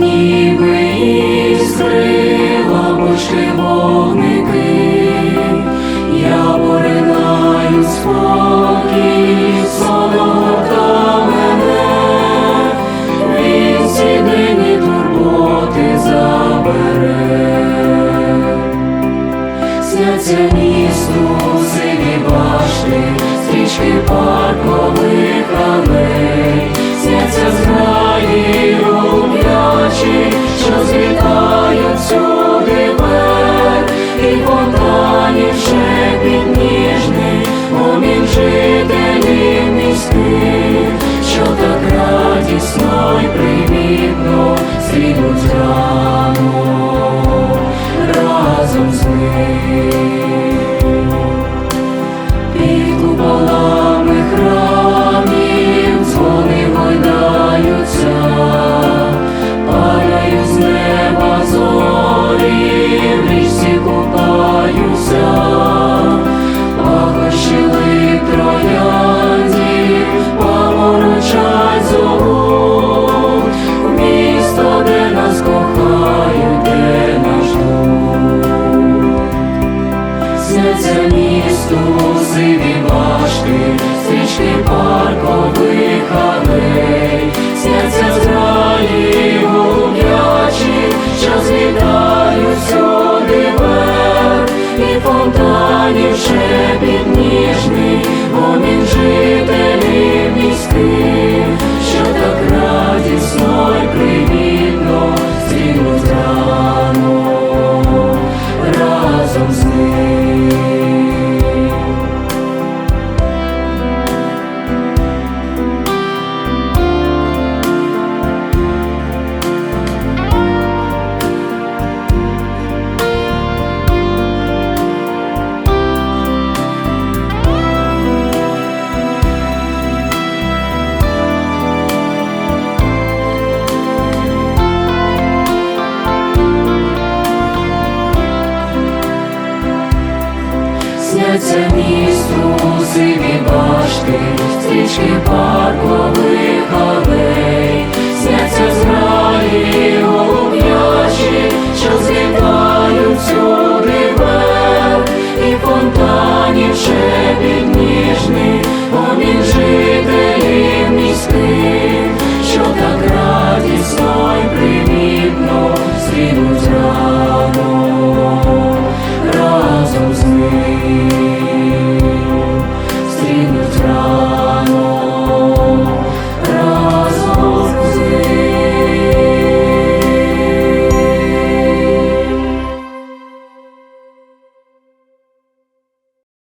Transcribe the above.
ніби іскри, лампочки вогники. Я поринаю спокій, сон мене, він всі денні турботи забере. Сняться місту сиві башти, стрічки паркових алей, голуб'ячі, Сняться місту сиві башти, стрічки паркових алей, серця зграї голуб'ячі, що злітають сюди вверх, і фонтанів шепіт ніжний, гомін жителів Сняться місту сиві башти, стрічки паркових алей,